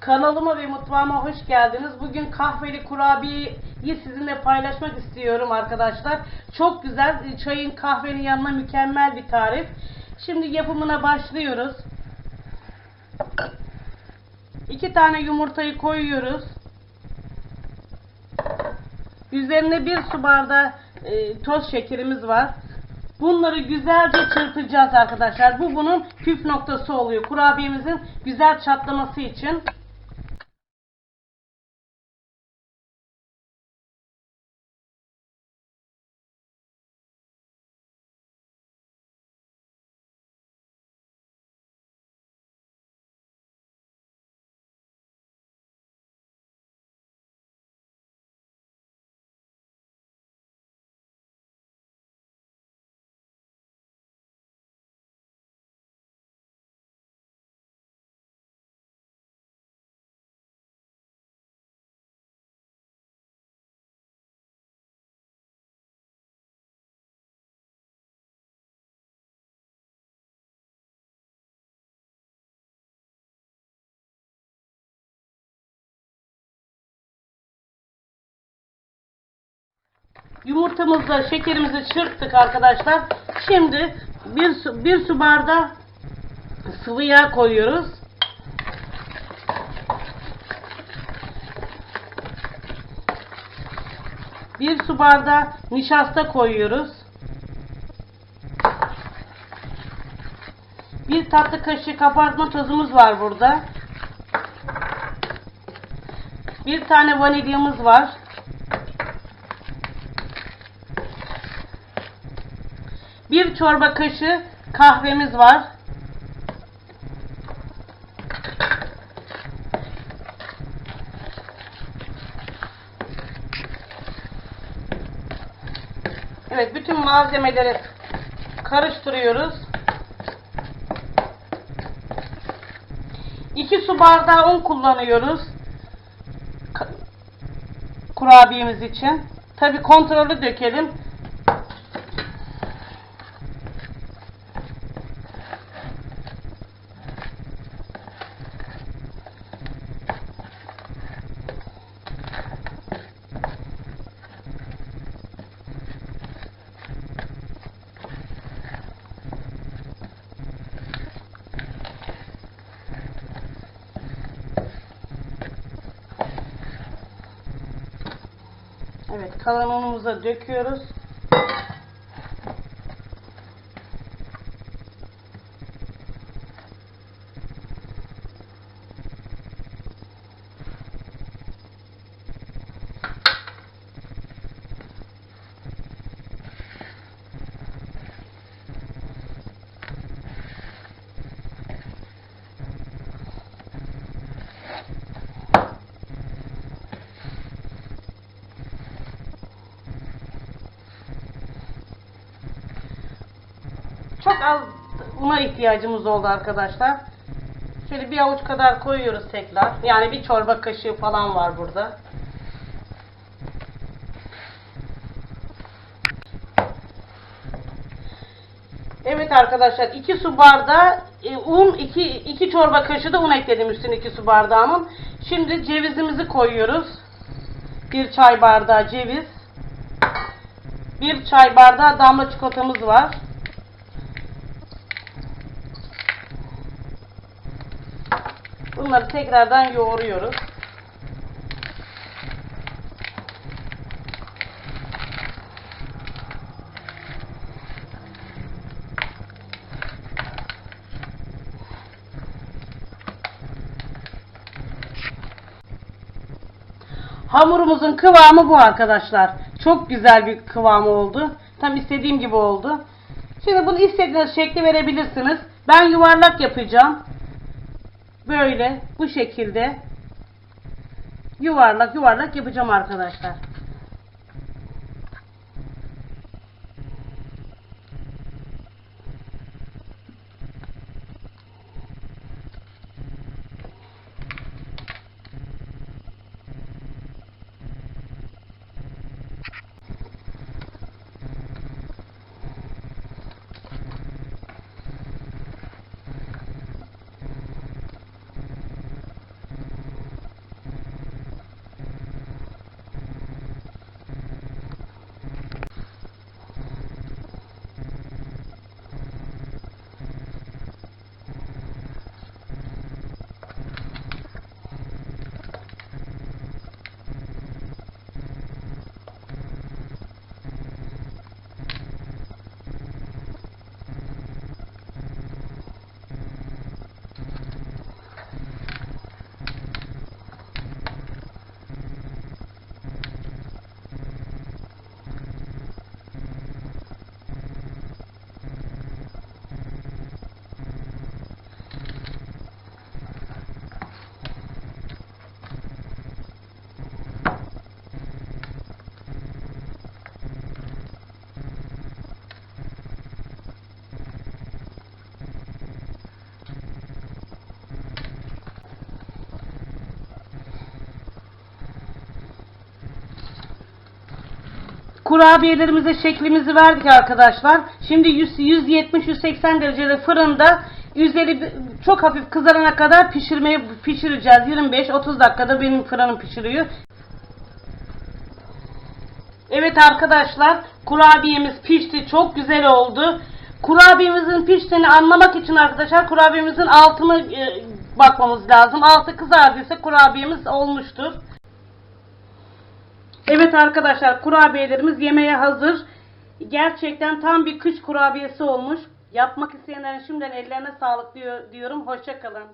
Kanalıma ve mutfağıma hoş geldiniz. Bugün kahveli kurabiyeyi sizinle paylaşmak istiyorum arkadaşlar. Çok güzel çayın kahvenin yanına mükemmel bir tarif. Şimdi yapımına başlıyoruz. İki tane yumurtayı koyuyoruz. Üzerine bir su bardağı e, toz şekerimiz var. Bunları güzelce çırpacağız arkadaşlar. Bu bunun püf noktası oluyor. Kurabiyemizin güzel çatlaması için. Yumurtamızla şekerimizi çırptık arkadaşlar. Şimdi bir su, bir su bardağı sıvı yağ koyuyoruz. Bir su bardağı nişasta koyuyoruz. Bir tatlı kaşığı kabartma tozumuz var burada. Bir tane vanilyamız var. Bir çorba kaşığı kahvemiz var. Evet, bütün malzemeleri karıştırıyoruz. 2 su bardağı un kullanıyoruz. Kurabiyemiz için. Tabi kontrollü dökelim. Evet, kalan unumuzu da döküyoruz. Çok az una ihtiyacımız oldu arkadaşlar. Şöyle bir avuç kadar koyuyoruz tekrar. Yani bir çorba kaşığı falan var burada. Evet arkadaşlar 2 su bardağı e, un 2 2 çorba kaşığı da un ekledim üstüne 2 su bardağının. Şimdi cevizimizi koyuyoruz. Bir çay bardağı ceviz. Bir çay bardağı damla çikolatamız var. Bunları tekrardan yoğuruyoruz. Hamurumuzun kıvamı bu arkadaşlar. Çok güzel bir kıvamı oldu. Tam istediğim gibi oldu. Şimdi bunu istediğiniz şekli verebilirsiniz. Ben yuvarlak yapacağım. Böyle bu şekilde yuvarlak yuvarlak yapacağım arkadaşlar. Kurabiyelerimize şeklimizi verdik arkadaşlar. Şimdi 170-180 derecede fırında üzeri çok hafif kızarana kadar pişirmeyi pişireceğiz. 25-30 dakikada benim fırınım pişiriyor. Evet arkadaşlar kurabiyemiz pişti. Çok güzel oldu. Kurabiyemizin piştiğini anlamak için arkadaşlar kurabiyemizin altını e, bakmamız lazım. Altı kızardıysa kurabiyemiz olmuştur. Evet arkadaşlar kurabiyelerimiz yemeğe hazır. Gerçekten tam bir kış kurabiyesi olmuş. Yapmak isteyenlerin şimdiden ellerine sağlık diyor, diyorum. Hoşçakalın.